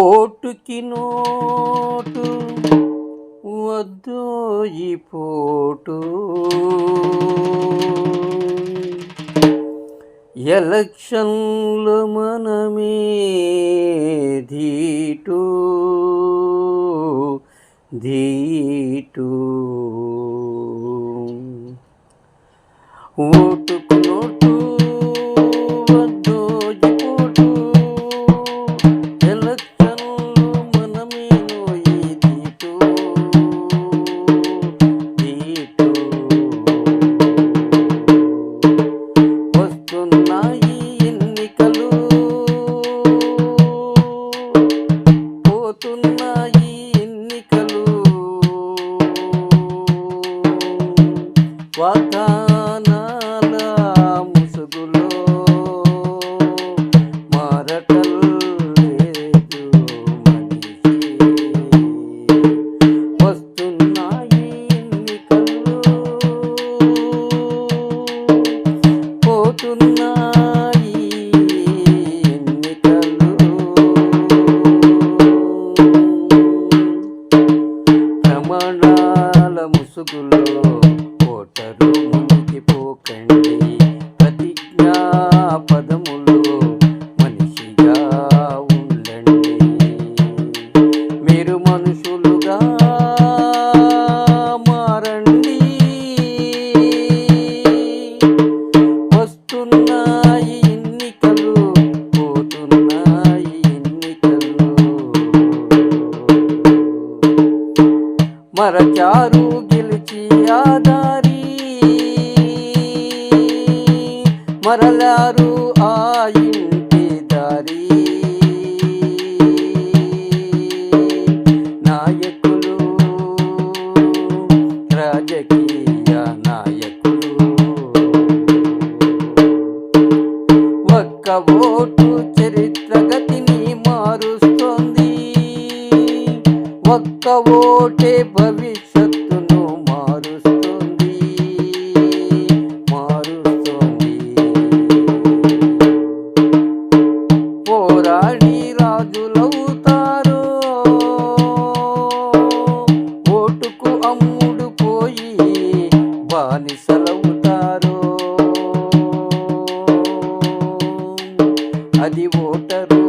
ఓటుకి నోటు వద్దోయి పోటు. ఎలక్షన్లు మనమే ధీటు ధీటు. Vote Welcome. పోతున్నాయి ఎన్నికలు పోతున్నాయి ఎన్నికలు. మరచారు గెలిచి ఆదారి మరలారు ఆయి ఒక ఓటు చరిత్ర గతిని మారుస్తోంది. ఒక్క ఓటే భవిష్యత్తును మారుస్తుంది. మారుస్తుంది. పోరాడి రాజులవుతారు. ఓటుకు అమ్ముడు పోయి బానిసలు ஓட்டரும்